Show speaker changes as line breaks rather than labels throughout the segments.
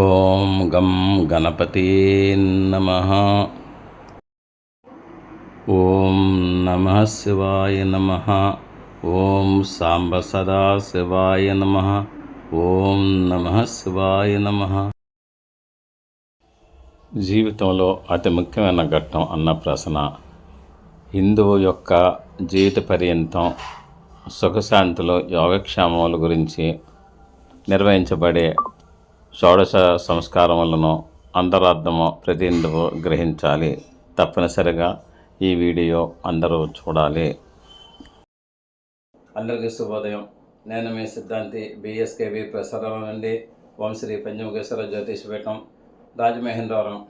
ఓం గం గణపతి నమ. ఓం నమ శివాయ నమ. ఓం సాంబ సదా శివాయ నమ. ఓం నమ శివాయ నమ. జీవితంలో అతి ముఖ్యమైన ఘట్టం అన్నప్రాసన. హిందువు యొక్క జీవిత పర్యంతం సుఖశాంతులు యోగక్షేమముల గురించి నిర్వహించబడే షోడశ సంస్కారములను అంతరార్థము ప్రతి హిందువు గ్రహించాలి. తప్పనిసరిగా ఈ వీడియో అందరూ చూడాలి. అందరికీ శుభోదయం. నేను మీ సిద్ధాంతి బిఎస్కేవి ప్రసారం నుండి Vamsri Panchamukheshwara Jyotish Peetham Rajamahendravaram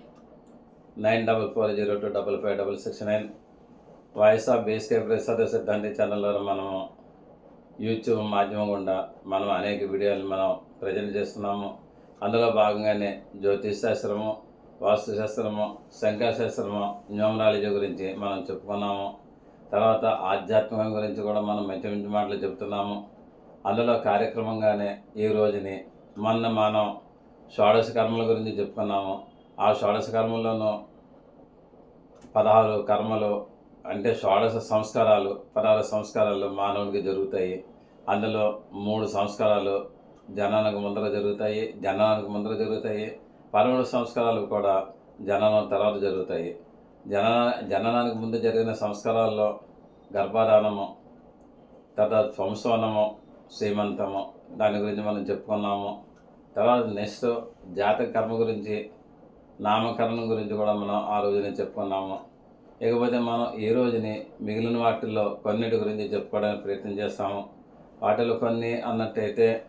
nine double four zero two double five double six nine. Voice of BSK Prasada Siddhanti ఛానల్లో మనము యూట్యూబ్ మాధ్యమం గుండా మనం అనేక వీడియోలు మనం ప్రజెంట్ చేస్తున్నాము. అందులో భాగంగానే జ్యోతిష్శాస్త్రము వాస్తుశాస్త్రము శంఖాశాస్త్రము న్యూమరాలజీ గురించి మనం చెప్పుకున్నాము. తర్వాత ఆధ్యాత్మికం గురించి కూడా మనం మంచి మంచి మాటలు చెప్తున్నాము. అందులో కార్యక్రమంగానే ఈ రోజుని మొన్న మనం షోడశ కర్మల గురించి చెప్పుకున్నాము. ఆ షోడశ కర్మల్లోనూ పదహారు కర్మలు అంటే షోడశ సంస్కారాలు పదహారు సంస్కారాలు మానవునికి జరుగుతాయి. అందులో మూడు సంస్కారాలు జనానికి ముందర జరుగుతాయి జననానికి ముందర జరుగుతాయి. పదమూడు సంస్కారాలు కూడా జననం తర్వాత జరుగుతాయి. జనన జననానికి ముందు జరిగిన సంస్కారాల్లో గర్భధానము తర్వాత వంశోన్నము శ్రీమంతము దాని గురించి మనం చెప్పుకున్నాము. తర్వాత నెక్స్ట్ జాతక కర్మ గురించి నామకరణం గురించి కూడా మనం ఆ రోజునే చెప్పుకున్నాము. ఇకపోతే మనం ఈ రోజుని మిగిలిన వాటిల్లో కొన్నిటి గురించి చెప్పుకోవడానికి ప్రయత్నం చేస్తాము. వాటిలో కొన్ని అన్నట్టయితే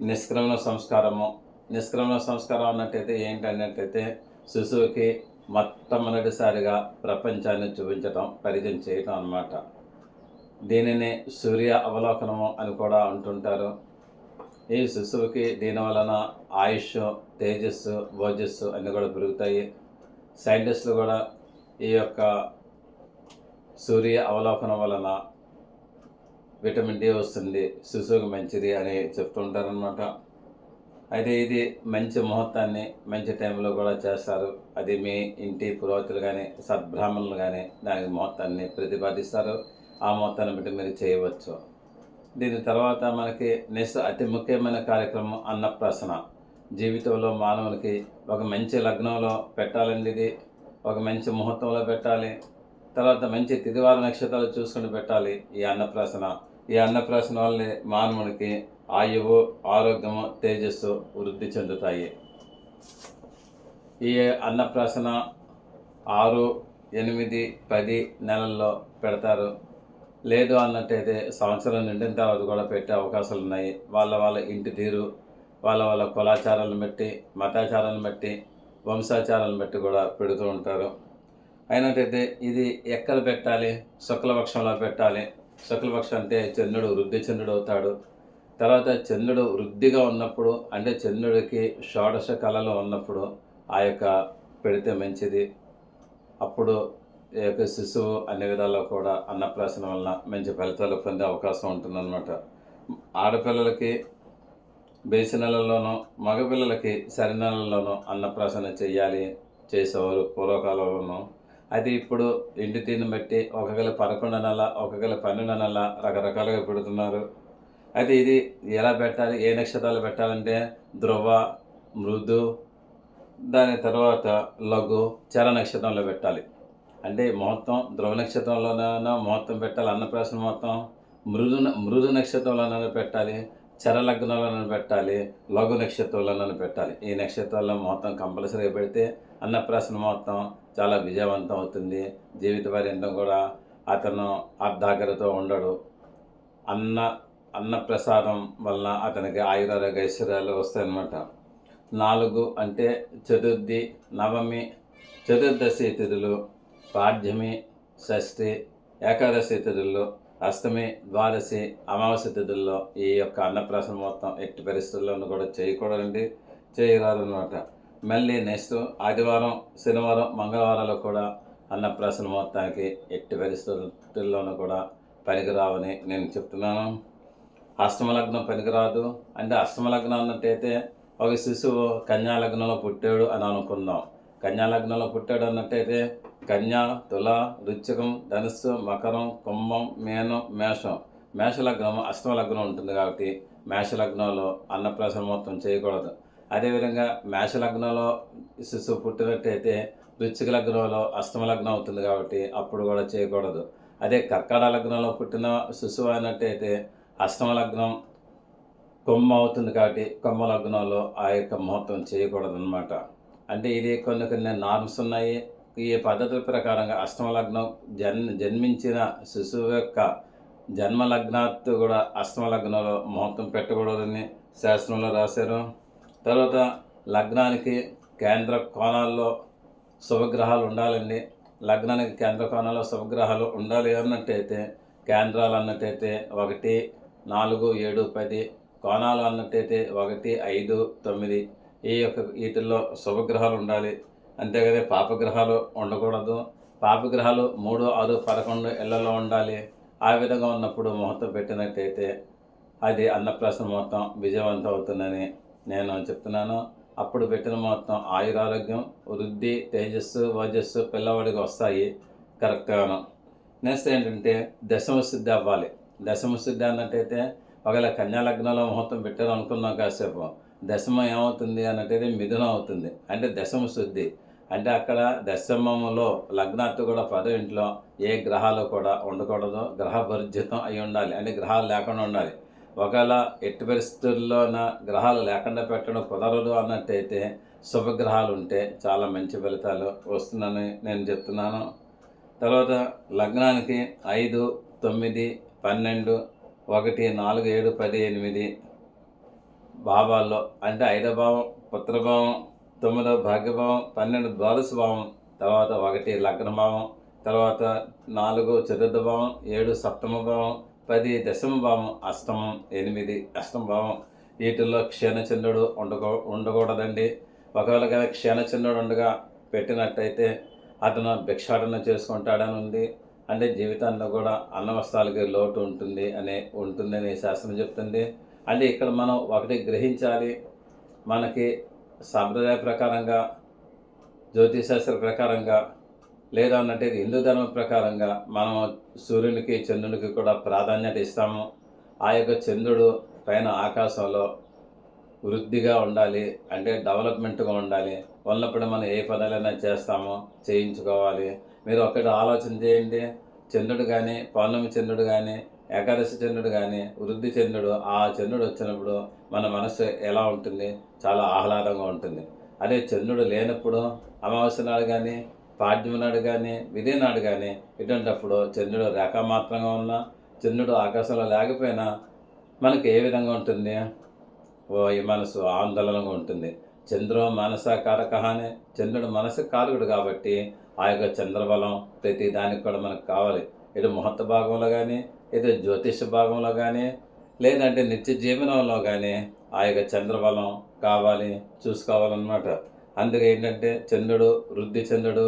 నిష్క్రమణ సంస్కారము. నిష్క్రమణ సంస్కారం అన్నట్టయితే ఏంటన్నట్టయితే శిశువుకి మొట్టమొదటిసారిగా ప్రపంచాన్ని చూపించటం పరిచయం చేయటం అన్నమాట. దీనిని సూర్య అవలోకనము అని కూడా అంటుంటారు. ఈ శిశువుకి దీని వలన ఆయుష్ తేజస్సు భోజస్సు అన్నీ కూడా పెరుగుతాయి. సైంటిస్టులు కూడా ఈ యొక్క సూర్య అవలోకనం వలన విటమిన్ డి వస్తుంది శిశువుకి మంచిది అని చెప్తుంటారనమాట అయితే ఇది మంచి ముహూర్తాన్ని మంచి టైంలో కూడా చేస్తారు. అది మీ ఇంటి పురోహితులు కానీ సద్బ్రాహ్మణులు కానీ దానికి ముహూర్తాన్ని ప్రతిపాదిస్తారు. ఆ ముహూర్తాన్ని బట్టి మీరు చేయవచ్చు. దీని తర్వాత మనకి నెక్స్ట్ అతి ముఖ్యమైన కార్యక్రమం అన్నప్రాసన. జీవితంలో మానవునికి ఒక మంచి లగ్నంలో పెట్టాలండి ఇది. ఒక మంచి ముహూర్తంలో పెట్టాలి. తర్వాత మంచి తిదివార నక్షత్రాలు చూసుకుని పెట్టాలి ఈ అన్నప్రాసన. ఈ అన్నప్రాసన వల్లే మానవునికి ఆయువు ఆరోగ్యము తేజస్సు వృద్ధి చెందుతాయి. ఈ అన్నప్రాసన ఆరు ఎనిమిది పది నెలల్లో పెడతారు. లేదు అన్నట్టయితే సంవత్సరం నిండిన తర్వాత కూడా పెట్టే అవకాశాలు ఉన్నాయి. వాళ్ళ వాళ్ళ ఇంటి తీరు వాళ్ళ వాళ్ళ కులాచారాలను బట్టి మతాచారాలను బట్టి వంశాచారాలను బట్టి కూడా పెడుతూ ఉంటారు. అయినట్టయితే ఇది ఎక్కడ పెట్టాలి? శుక్లపక్షంలో పెట్టాలి. శుక్లపక్షం అంటే చంద్రుడు వృద్ధి చంద్రుడు అవుతాడు. తర్వాత చంద్రుడు వృద్ధిగా ఉన్నప్పుడు అంటే చంద్రుడికి షోడశ కళలో ఉన్నప్పుడు ఆ యొక్క పెడితే మంచిది. అప్పుడు ఈ యొక్క శిశువు అన్ని విధాల్లో కూడా అన్నప్రాసన వలన మంచి ఫలితాలు పొందే అవకాశం ఉంటుందన్నమాట. ఆడపిల్లలకి బేసి నెలల్లోనూ మగపిల్లలకి సరి నెలల్లోనూ అన్నప్రాసన చేయాలి చేసేవారు పూర్వకాలంలోనూ అది ఇప్పుడు ఇంటి తీని బట్టి ఒక్కొక్కరు పదకొండు నెల ఒక్కొక్కరు పన్నెండు నెల రకరకాలుగా పెడుతున్నారు. అయితే ఇది ఎలా పెట్టాలి? ఏ నక్షత్రాలు పెట్టాలంటే ధ్రువ మృదు దాని తర్వాత లఘు చర నక్షత్రంలో పెట్టాలి. అంటే ముహూర్తం ధ్రువ నక్షత్రంలోనైనా ముహూర్తం పెట్టాలి అన్నప్రాసన మొత్తం. మృదు మృదు నక్షత్రంలోనైనా పెట్టాలి చర లగ్నంలోనైనా పెట్టాలి లఘు నక్షత్రంలోనైనా పెట్టాలి. ఈ నక్షత్రాల్లో మొత్తం కంపల్సరీగా పెడితే అన్నప్రాసన మొత్తం చాలా విజయవంతం అవుతుంది. జీవిత పర్యంతం కూడా అతను అర్ధాకరతో ఉండడు. అన్న అన్నప్రసాదం వలన అతనికి ఆయురారోగ్య ఐశ్వర్యాలు వస్తాయన్నమాట. నాలుగు అంటే చతుర్థి నవమి చతుర్దశి తిథులు పాడ్యమి షష్ఠి ఏకాదశి తిథుల్లో అష్టమి ద్వాదశి అమావాస్య తిథుల్లో ఈ యొక్క అన్నప్రాసన మొత్తం ఎట్టి పరిస్థితుల్లోనూ కూడా చేయకూడదండి. చేయరాదనమాట మళ్ళీ నెక్స్ట్ ఆదివారం శనివారం మంగళవారాలు కూడా అన్నప్రాసన మొత్తానికి ఎట్టి పరిస్థితుల్లోనూ కూడా పనికిరావని నేను చెప్తున్నాను. అష్టమలగ్నం పనికిరాదు. అంటే అష్టమలగ్నం అన్నట్టయితే ఒక శిశువు కన్యాలగ్నంలో పుట్టాడు అని అనుకుందాం కన్యాలగ్నంలో పుట్టాడు అన్నట్టయితే కన్యా తుల రుచికం ధనుస్సు మకరం కుంభం మేనం మేషం. మేష అష్టమలగ్నం అష్టమ లగ్నం ఉంటుంది కాబట్టి మేష లగ్నంలో అన్నప్రాసన మొత్తం చేయకూడదు. అదేవిధంగా మేష లగ్నంలో శిశువు పుట్టినట్టయితే వృచ్చిక లగ్నంలో అష్టమ లగ్నం అవుతుంది కాబట్టి అప్పుడు కూడా చేయకూడదు. అదే కర్కాడ లగ్నంలో పుట్టిన శిశువు అయినట్టయితే అష్టమ లగ్నం కొమ్మ అవుతుంది కాబట్టి కొమ్మ లగ్నంలో ఆ యొక్క ముహూర్తం చేయకూడదు అనమాట అంటే ఇది కొన్ని కొన్ని నార్మ్స్ ఉన్నాయి. ఈ పద్ధతుల ప్రకారంగా అష్టమ లగ్నం జన్ జన్మించిన శిశువు యొక్క జన్మ లగ్నాత్తు కూడా అష్టమ లగ్నంలో ముహూర్తం పెట్టకూడదని శాస్త్రంలో రాశారు. తర్వాత లగ్నానికి కేంద్ర కోణాల్లో శుభగ్రహాలు ఉండాలండి. లగ్నానికి కేంద్ర కోణాల్లో శుభగ్రహాలు ఉండాలి అన్నట్టయితే కేంద్రాలు అన్నట్టయితే ఒకటి నాలుగు ఏడు పది కోణాలు అన్నట్టయితే ఒకటి ఐదు తొమ్మిది ఈ యొక్క వీటిల్లో శుభగ్రహాలు ఉండాలి. అంతేగాని పాపగ్రహాలు ఉండకూడదు. పాపగ్రహాలు మూడు ఆరు పదకొండు ఇళ్ళలో ఉండాలి. ఆ విధంగా ఉన్నప్పుడు ముహూర్తం పెట్టినట్టయితే అది అన్నప్రాసన మొత్తం విజయవంతం అవుతుందని నేను చెప్తున్నాను. అప్పుడు పెట్టిన మొత్తం ఆయురారోగ్యం వృద్ధి తేజస్సు వజస్సు పిల్లవాడికి వస్తాయి. కరెక్ట్గాను నెక్స్ట్ ఏంటంటే దశమ శుద్ధి అవ్వాలి. దశమ శుద్ధి అన్నట్టయితే ఒకవేళ కన్యా లగ్నంలో ముహూర్తం పెట్టారు అనుకున్నాం కాసేపు. దశమ ఏమవుతుంది అన్నట్టయితే మిథునం అవుతుంది. అంటే దశమ శుద్ధి అంటే అక్కడ దశమంలో లగ్నార్థి కూడా పదో ఇంట్లో ఏ గ్రహాలు కూడా ఉండకూడదు. గ్రహ భర్జితం అయి ఉండాలి. అంటే గ్రహాలు లేకుండా ఉండాలి. ఒకవేళ ఎట్టి పరిస్థితుల్లోన గ్రహాలు లేకుండా పెట్టడం కుదరదు అన్నట్టయితే శుభగ్రహాలు ఉంటే చాలా మంచి ఫలితాలు వస్తుందని నేను చెప్తున్నాను. తర్వాత లగ్నానికి ఐదు తొమ్మిది పన్నెండు ఒకటి నాలుగు ఏడు పది ఎనిమిది భావాల్లో అంటే ఐదో భావం పుత్రభావం తొమ్మిదో భాగ్యభావం పన్నెండు ద్వాదశ భావం తర్వాత ఒకటి లగ్నభావం తర్వాత నాలుగు చతుర్థ భావం ఏడు సప్తమ భావం పది దశమ భావం అష్టమం ఎనిమిది అష్టమ భావం వీటిల్లో క్షీణచంద్రుడు ఉండకూ ఉండకూడదండి. ఒకవేళ కానీ క్షీణచంద్రుడు ఉండగా పెట్టినట్టయితే అతను భిక్షాటన చేసుకుంటాడని ఉంది. అంటే జీవితంలో కూడా అన్న వస్త్రాలకి లోటు ఉంటుంది అనే ఉంటుందని శాస్త్రం చెప్తుంది. అంటే ఇక్కడ మనం ఒకటి గ్రహించాలి. మనకి సాంప్రదాయ ప్రకారంగా జ్యోతిశాస్త్ర ప్రకారంగా లేదా అన్నట్టు హిందూ ధర్మం ప్రకారంగా మనం సూర్యునికి చంద్రునికి కూడా ప్రాధాన్యత ఇస్తాము. ఆ యొక్క చంద్రుడు పైన ఆకాశంలో వృద్ధిగా ఉండాలి అంటే డెవలప్మెంట్గా ఉండాలి. ఉన్నప్పుడు మనం ఏ పనులైనా చేస్తామో చేయించుకోవాలి. మీరు ఒకటి ఆలోచన చేయండి. చంద్రుడు కానీ పౌర్ణమి చంద్రుడు కానీ ఏకాదశి చంద్రుడు కానీ వృద్ధి చంద్రుడు ఆ చంద్రుడు వచ్చినప్పుడు మన మనసు ఎలా ఉంటుంది? చాలా ఆహ్లాదంగా ఉంటుంది. అదే చంద్రుడు లేనప్పుడు అమావాస్య నాడు కానీ పాడ్యం నాడు కానీ విధి నాడు కానీ ఇటువంటిప్పుడు చంద్రుడు రేఖామాత్రంగా ఉన్నా చంద్రుడు ఆకాశంలో లేకపోయినా మనకి ఏ విధంగా ఉంటుంది? ఓ ఈ మనసు ఆందోళనగా ఉంటుంది. చంద్రో మనస కారక అని చంద్రుడు మనసు కారకుడు కాబట్టి ఆ యొక్క చంద్రబలం ప్రతి దానికి కూడా మనకు కావాలి. ఇటు ముహూర్త భాగంలో కానీ ఇటు జ్యోతిష భాగంలో కానీ లేదంటే నిత్య జీవనంలో కానీ ఆ యొక్క చంద్రబలం కావాలి చూసుకోవాలన్నమాట. అందుకే ఏంటంటే చంద్రుడు వృద్ధి చంద్రుడు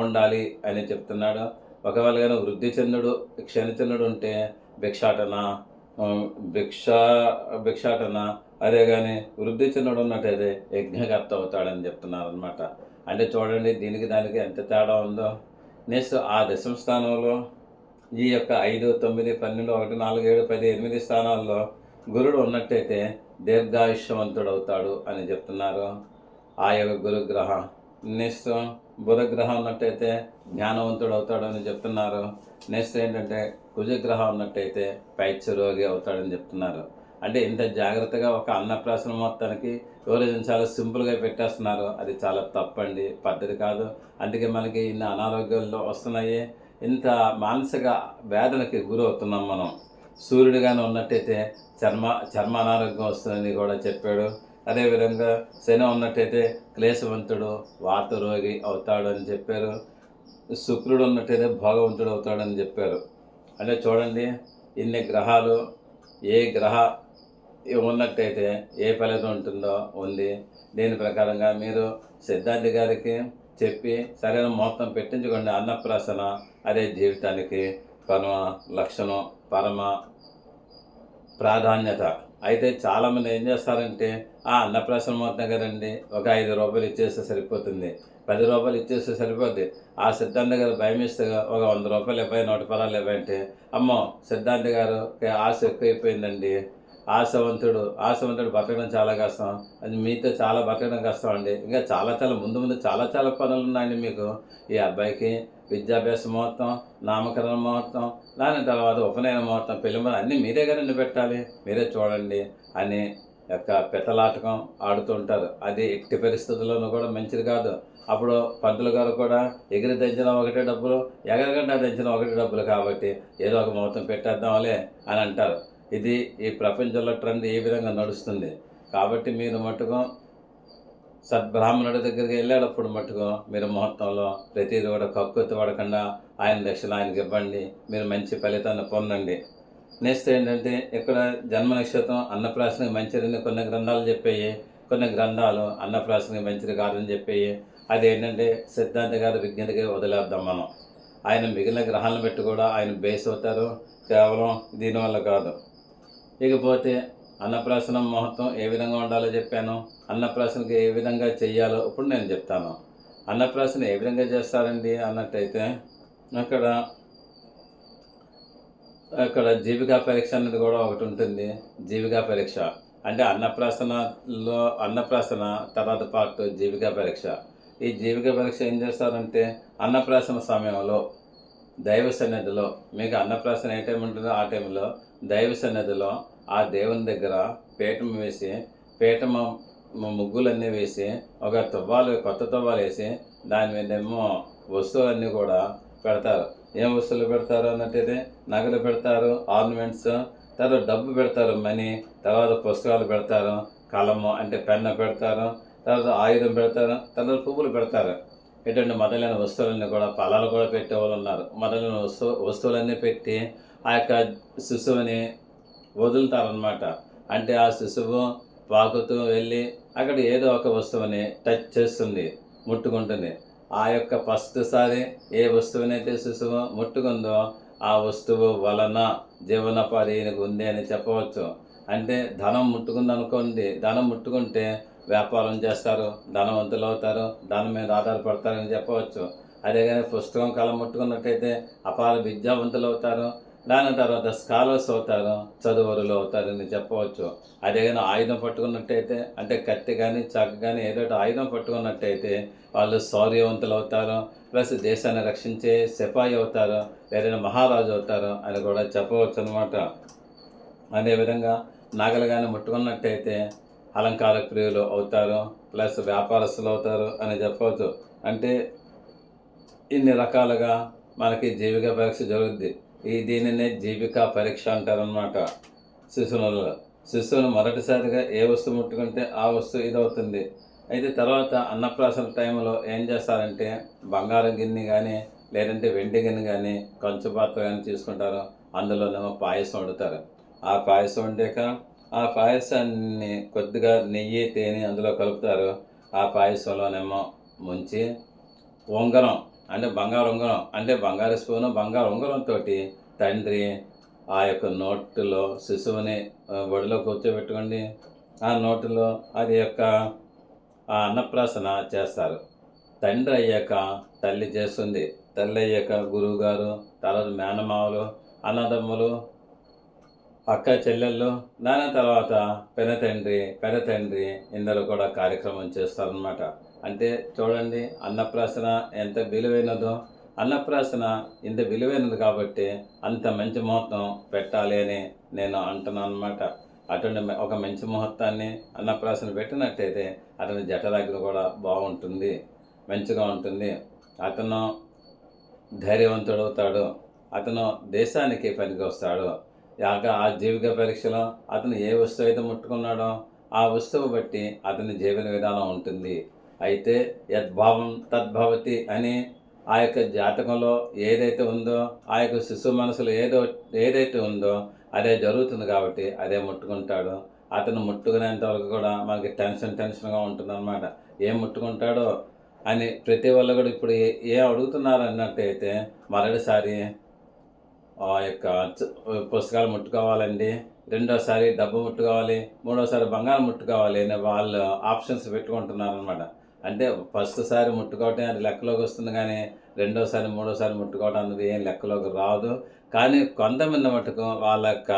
ఉండాలి అని చెప్తున్నాడు. ఒకవేళ కానీ వృద్ధి చెందుడు క్షణిచందుడు ఉంటే భిక్షాటన భిక్ష భిక్షాటన అదే కానీ వృద్ధి చంద్రుడు ఉన్నట్టయితే యజ్ఞకర్త అవుతాడని చెప్తున్నారు అనమాట అంటే చూడండి దీనికి దానికి ఎంత తేడా ఉందో. నెక్స్ట్ ఆ దశమ స్థానంలో ఈ యొక్క ఐదు తొమ్మిది పన్నెండు ఒకటి నాలుగు ఏడు పది ఎనిమిది స్థానాల్లో గురుడు ఉన్నట్టయితే దీర్ఘాయుష్యవంతుడు అవుతాడు అని చెప్తున్నారు. ఆ యొక్క గురుగ్రహం నెక్స్ట్ బుధగ్రహం ఉన్నట్టయితే జ్ఞానవంతుడు అవుతాడని చెప్తున్నారు. నెక్స్ట్ ఏంటంటే కుజగ్రహం ఉన్నట్టయితే పైత్యరోగి అవుతాడని చెప్తున్నారు. అంటే ఇంత జాగ్రత్తగా ఒక అన్నప్రాసన మొత్తానికి ఎవరైనా చాలా సింపుల్గా పెట్టేస్తున్నారు అది చాలా తప్పండి. పద్ధతి కాదు. అందుకే మనకి ఇన్ని అనారోగ్యాల్లో వస్తున్నాయి. ఇంత మానసిక వేదనకి గురి అవుతున్నాం మనం. సూర్యుడిగానే ఉన్నట్టయితే చర్మ చర్మ అనారోగ్యం వస్తుందని కూడా చెప్పాడు. అదేవిధంగా శని ఉన్నట్టయితే క్లేశవంతుడు వాతరోగి అవుతాడు అని చెప్పారు. శుక్రుడు ఉన్నట్టయితే భోగవంతుడు అవుతాడని చెప్పారు. అంటే చూడండి ఇన్ని గ్రహాలు ఏ గ్రహ ఉన్నట్టయితే ఏ ఫలితం ఉంటుందో ఉంది. దీని ప్రకారంగా మీరు సిద్ధార్థి గారికి చెప్పి సరైన ముహూర్తం పెట్టించుకోండి. అన్నప్రాసన అదే జీవితానికి పరమ లక్షణం పరమ ప్రాధాన్యత. అయితే చాలామంది ఏం చేస్తారంటే ఆ అన్నప్రాసన మొత్తం కదండి ఒక ఐదు రూపాయలు ఇచ్చేస్తే సరిపోతుంది. పది రూపాయలు ఇచ్చేస్తే సరిపోద్ది. ఆ సిద్ధాంత గారు భయం ఇస్తే ఒక వంద రూపాయలు ఇవ్వాలి నూట పదాలు ఇవ్వంటే అమ్మో సిద్ధాంత గారు ఆశ ఎక్కువైపోయిందండి. ఆశవంతుడు ఆశవంతుడు బతకడం చాలా కష్టం. అది మీతో చాలా బతకడం కష్టం అండి. ఇంకా చాలా చాలా ముందు ముందు చాలా చాలా పనులు ఉన్నాయండి మీకు. ఈ అబ్బాయికి విద్యాభ్యాస ముహూర్తం నామకరణ ముహూర్తం దాని తర్వాత ఉపనయన ముహూర్తం పెళ్ళి అన్నీ మీరే కదండి పెట్టాలి. మీరే చూడండి అని యొక్క పెత్తలాటకం ఆడుతుంటారు అది ఎట్టి పరిస్థితుల్లోనూ కూడా మంచిది కాదు. అప్పుడు పంతులు గారు కూడా ఎగిరి దంచిన ఒకటే డబ్బులు ఎగరగంట దంచిన ఒకటే డబ్బులు కాబట్టి ఏదో ఒక ముహూర్తం పెట్టేద్దాంలే అని అంటారు. ఇది ఈ ప్రపంచంలో ట్రెండ్ ఏ విధంగా నడుస్తుంది? కాబట్టి మీరు మట్టుకు సద్బ్రాహ్మణుడి దగ్గరికి వెళ్ళేటప్పుడు మట్టుకు మీరు ముహూర్తంలో ప్రతిదీ కూడా కక్కుర్తి పడకుండా ఆయన దక్షిణ ఆయనకి ఇవ్వండి మీరు మంచి ఫలితాన్ని పొందండి. నెక్స్ట్ ఏంటంటే ఇక్కడ జన్మ నక్షత్రం అన్నప్రాసనకి మంచిదని కొన్ని గ్రంథాలు చెప్పాయి కొన్ని గ్రంథాలు అన్నప్రాసనకి మంచిది కాదని చెప్పాయి. అది ఏంటంటే సిద్ధాంత గారి విజ్ఞతకి వదిలేద్దాం మనం. ఆయన మిగిలిన గ్రహాలను పెట్టి కూడా ఆయన బేస్ అవుతారు. కేవలం దీనివల్ల కాదు. ఇకపోతే అన్నప్రాసనం ముహూర్తం ఏ విధంగా ఉండాలో చెప్పాను. అన్నప్రాసనకి ఏ విధంగా చెయ్యాలో ఇప్పుడు నేను చెప్తాను. అన్నప్రాసన ఏ విధంగా చేస్తారండి అన్నట్టయితే అక్కడ అక్కడ జీవికా పరీక్ష అనేది కూడా ఒకటి ఉంటుంది. జీవికా పరీక్ష. అంటే అన్నప్రాసనలో అన్నప్రాసన తర్వాత పాటు జీవికా పరీక్ష. ఈ జీవిక పరీక్ష ఏం చేస్తారంటే అన్నప్రాసన సమయంలో దైవ సన్నిధిలో మీకు అన్నప్రాసన ఏ టైం ఉంటుందో ఆ టైంలో దైవ సన్నిధిలో ఆ దేవుని దగ్గర పీఠం వేసి పీఠం ముగ్గులన్నీ వేసి ఒక తువ్వాలు కొత్త తువ్వాలు వేసి దాని మీద ఏమో వస్తువులన్నీ కూడా పెడతారు. ఏం వస్తువులు పెడతారు అన్నట్టయితే నగలు పెడతారు ఆర్నమెంట్స్ తర్వాత డబ్బు పెడతారు మనీ తర్వాత పుస్తకాలు పెడతారు కలము అంటే పెన్ను పెడతారు తర్వాత ఆయుధం పెడతారు తర్వాత పువ్వులు పెడతారు. ఇటువంటి మొదలైన వస్తువులన్నీ కూడా ఫలాలు కూడా పెట్టేవాళ్ళు ఉన్నారు. మొదలైన వస్తువు వస్తువులన్నీ పెట్టి ఆ యొక్క శిశువుని వదులుతారనమాట అంటే ఆ శిశువు పాకుతూ వెళ్ళి అక్కడ ఏదో ఒక వస్తువుని టచ్ చేస్తుంది ముట్టుకుంటుంది. ఆ యొక్క ఫస్ట్ సారి ఏ వస్తువునైతే శిశువు ముట్టుకుందో ఆ వస్తువు వలన జీవనోపాధి ఉంది అని చెప్పవచ్చు. అంటే ధనం ముట్టుకుంది అనుకోండి ధనం ముట్టుకుంటే వ్యాపారం చేస్తారు ధనవంతులు అవుతారు దాని మీద ఆధారపడతారని చెప్పవచ్చు. అదే కానీ పుస్తకం కళ ముట్టుకున్నట్టయితే అపార విద్యావంతులు అవుతారు దాని తర్వాత స్కాలర్స్ అవుతారు చదువురులు అవుతారని చెప్పవచ్చు. అదే ఆయుధం పట్టుకున్నట్టయితే అంటే కత్తి కానీ చాకు కానీ ఏదో ఆయుధం పట్టుకున్నట్టయితే వాళ్ళు శౌర్యవంతులు అవుతారు ప్లస్ దేశాన్ని రక్షించే సిపాయి అవుతారు ఏదైనా మహారాజు అవుతారు అని కూడా చెప్పవచ్చు అనమాట అదేవిధంగా నగలు కానీ ముట్టుకున్నట్టయితే అలంకార ప్రియులు అవుతారు ప్లస్ వ్యాపారస్తులు అవుతారు అని చెప్పవచ్చు. అంటే ఇన్ని రకాలుగా మనకి జీవిక పరీక్ష జరుగుద్ది. ఈ దీనినే జీవికా పరీక్ష అంటారనమాట శిశువులలో. శిశువును మొదటిసారిగా ఏ వస్తువు ముట్టుకుంటే ఆ వస్తువు ఇదవుతుంది. అయితే తర్వాత అన్నప్రాసన టైంలో ఏం చేస్తారంటే బంగారం గిన్నె కానీ లేదంటే వెండి గిన్నె కానీ కంచు పాత్ర కానీ తీసుకుంటారు. అందులోనేమో పాయసం వండుతారు. ఆ పాయసం వండాక ఆ పాయసాన్ని కొద్దిగా నెయ్యి తేనె అందులో కలుపుతారు. ఆ పాయసంలోనేమో ముంచి ఉంగరం అంటే బంగారు ఉంగరం అంటే బంగారు స్పూను బంగారు ఉంగరంతో తండ్రి ఆ యొక్క నోటులో శిశువుని ఒడిలో కూర్చోబెట్టుకోండి. ఆ నోటులో అది యొక్క ఆ అన్నప్రాసన చేస్తారు. తండ్రి అయ్యాక తల్లి చేస్తుంది. తల్లి అయ్యాక గురువుగారు తర్వాత మేనమావలు అన్నదమ్ములు అక్క చెల్లెళ్ళు నాన్న తర్వాత పెనతండ్రి పెనతండ్రి ఇందరూ కూడా కార్యక్రమం చేస్తారనమాట అంటే చూడండి అన్నప్రాసన ఎంత విలువైనదో అన్నప్రాసన ఇంత విలువైనది కాబట్టి అంత మంచి ముహూర్తం పెట్టాలి అని నేను అంటున్నాను అనమాట అటువంటి ఒక మంచి ముహూర్తాన్ని అన్నప్రాసన పెట్టినట్టయితే అతని జఠరాగ్ని కూడా బాగుంటుంది మంచిగా ఉంటుంది. అతను ధైర్యవంతుడవుతాడు అతను దేశానికి పనికి వస్తాడు యాక ఆ జీవిక పరీక్షలో అతను ఏ వస్తువు అయితే ముట్టుకున్నాడో ఆ వస్తువు బట్టి అతని జీవన విధానం ఉంటుంది. అయితే యద్భావం తద్భవతి అని ఆ యొక్క జాతకంలో ఏదైతే ఉందో ఆ యొక్క శిశువు మనసులో ఏదో ఏదైతే ఉందో అదే జరుగుతుంది కాబట్టి అదే ముట్టుకుంటాడు. అతను ముట్టుకునేంత వరకు కూడా మనకి టెన్షన్ టెన్షన్గా ఉంటుంది అనమాట ఏం ముట్టుకుంటాడో అని ప్రతి వాళ్ళు కూడా ఇప్పుడు ఏ ఏ అడుగుతున్నారు అన్నట్టయితే మరొకసారి ఆ యొక్క పుస్తకాలు ముట్టుకోవాలండి రెండోసారి డబ్బు ముట్టు కావాలి. మూడోసారి బంగారం ముట్టు కావాలి అనే వాళ్ళు ఆప్షన్స్ పెట్టుకుంటున్నారనమాట అంటే ఫస్ట్సారి ముట్టుకోవటం అది లెక్కలోకి వస్తుంది కానీ రెండోసారి మూడోసారి ముట్టుకోవడం అనేది ఏం లెక్కలోకి రాదు. కానీ కొంతమంది మటుకు వాళ్ళ యొక్క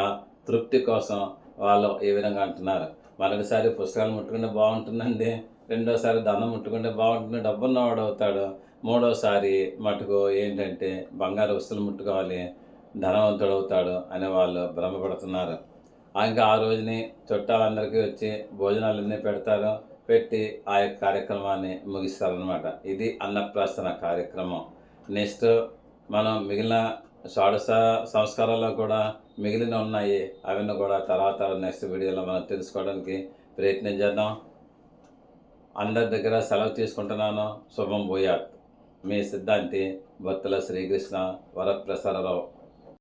తృప్తి కోసం వాళ్ళు ఈ విధంగా అంటున్నారు. మొదటిసారి పుస్తకాలు ముట్టుకుంటే బాగుంటుందండి. రెండోసారి దండం ముట్టుకుంటే బాగుంటుంది. డబ్బున్నవాడు అవుతాడు. మూడోసారి మటుకు ఏంటంటే బంగారు వస్తువులు ముట్టుకోవాలి. ధనవంతుడవుతాడు అవుతాడు వాళ్ళు భ్రమపడుతున్నారు. ఇంకా ఆ రోజుని చుట్టాలందరికీ వచ్చి భోజనాలన్నీ పెడతారు పెట్టి ఆ యొక్క కార్యక్రమాన్ని ముగిస్తారనమాట ఇది అన్నప్రాసన కార్యక్రమం. నెక్స్ట్ మనం మిగిలిన షాడస సంస్కారాల్లో కూడా మిగిలిన ఉన్నాయి. అవన్నీ కూడా తర్వాత నెక్స్ట్ వీడియోలో మనం తెలుసుకోవడానికి ప్రయత్నం చేద్దాం. అందరి దగ్గర సెలవు తీసుకుంటున్నాను. శుభం భూయాత్. మీ సిద్ధాంతి భక్తుల శ్రీకృష్ణ వరప్రసరరావు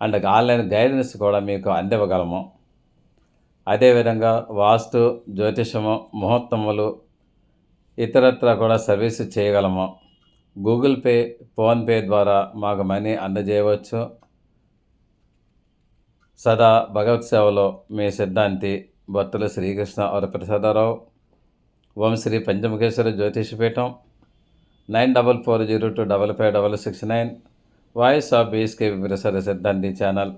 and online guidance కూడా మీకు అందివ్వగలము. అదేవిధంగా వాస్తు జ్యోతిషము ముహూర్తములు ఇతరత్ర కూడా సర్వీస్ చేయగలము. గూగుల్ పే ఫోన్పే ద్వారా మాకు మనీ అందజేయవచ్చు. సదా భగవత్ సేవలో మీ సిద్ధాంతి భక్తులు శ్రీకృష్ణ వరప్రసాదరావు ఓం Shri Panchamukheshwara Jyotishapeetham nine double four zero two double five double six nine. Voice of BSK Prasada Siddhanti channel.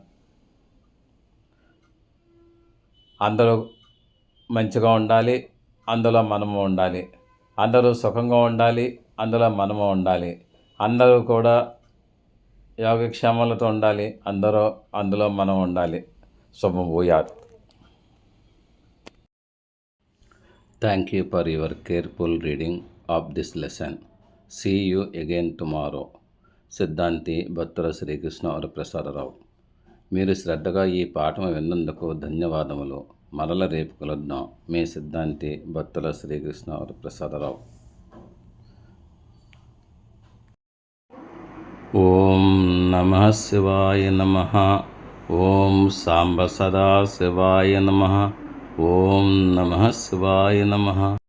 అందరూ మంచిగా ఉండాలి అందులో మనము ఉండాలి. అందరూ సుఖంగా ఉండాలి అందులో మనము ఉండాలి. అందరూ కూడా యోగక్షేమాలతో ఉండాలి అందరూ అందులో మనం ఉండాలి. శుభం భూయాత్. Thank you for your careful reading of this lesson see you again tomorrow Siddhanti Bhaktula Srikrishna Varaprasadarao మీరు శ్రద్ధగా ఈ పాఠం విన్నందుకు ధన్యవాదములు. మరల రేపు కలుద్దాం. మీ సిద్ధాంతి భక్తుల శ్రీకృష్ణ వరప్రసాదరావు ఓం నమ శివాయ నమ. ఓం సాంబ సదా శివాయ నమ. ఓం నమ శివాయ నమ.